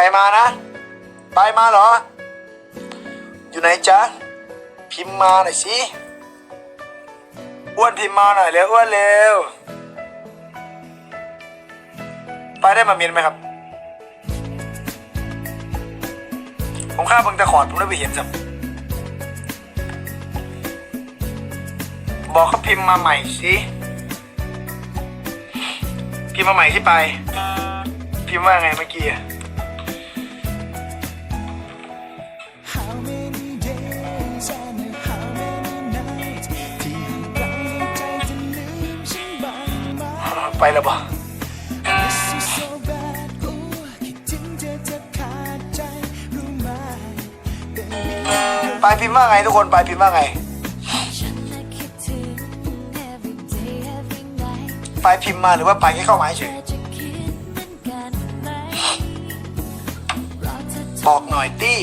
รมานะ ไปมาเหรอ อยู่ไหนจ๊ะ พิมพ์มาหน่อยสิอ้วนพิมพ์มาหน่อยเร็วอ้วนเร็ว ไปได้มาเมียนไหมครับ ผมข้าเบิ่งตะขอดผมได้ไปเห็นสับบอกเขาพิมพ์มาใหม่สิพิมพ์มาใหม่ที่ไป พิมพ์ว่าไงเมื่อกี้ ไปแล้วบ่ปลายพิมพ์ว่าไงทุกคนปลายพิมพ์ว่าไงปลายพิมพ์มาหรือว่าปลายแค่เข้าหมายเฉยบอกหน่อยตี้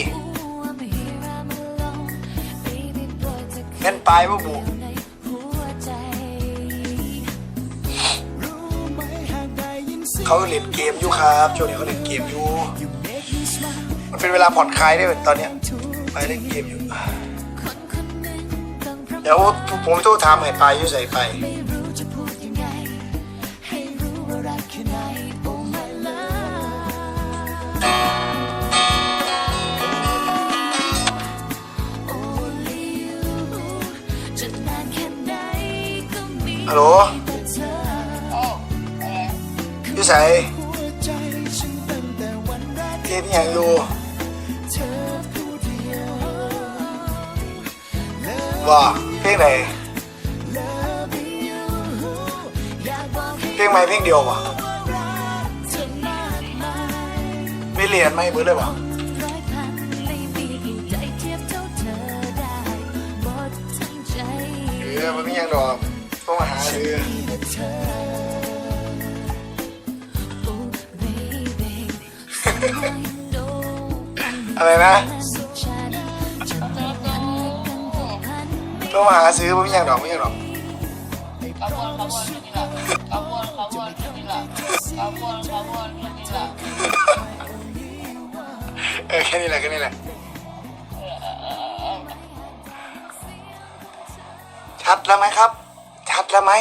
เล่นปลายว่าบุ เสียงเขาเล่นเกมอยู่ครับช่วงนี้เขาเล่นเกมอยู่ You make me smile มันเป็นเวลาผ่อนคลายด้วยตอนเนี้ยไปเล่นเกมอยู่คนคนหนึ่งต้องพร้อมเดี๋ยวผมโทรถามให้ไปอยู่ใส่ไปไม่รู้จะพูดยังไงให้รู้ว่ารักแค่ไหน Oh my love Only you จะนานแค่ไหนก็มีฮัลโหลแต่เธอ อยู่ใส่หัวใจฉันตั้งแต่วันแรกเรียนอหย่างอยู่เธอผู้เดียวว่าเพลงไหนเพลงใหม่เพลงเดียววะว่ารักเธอมากมายไม่เรียนไม่เบื่อเลยวะร้อยพันไม่มีใครเทียบเท่าเธออมันไม่ยังดอกต้องมาหาซื้อแต่เธอ อะไรนะสุดฉันจะต้องกันและกันผูกพันไม่ต้องมาหาซื้อมันไม่ยังดอกไม่ยังดอกเออแค่นี้แหละแค่นี้แหละชัดแล้วไหมครับ ชัดแล้วไหม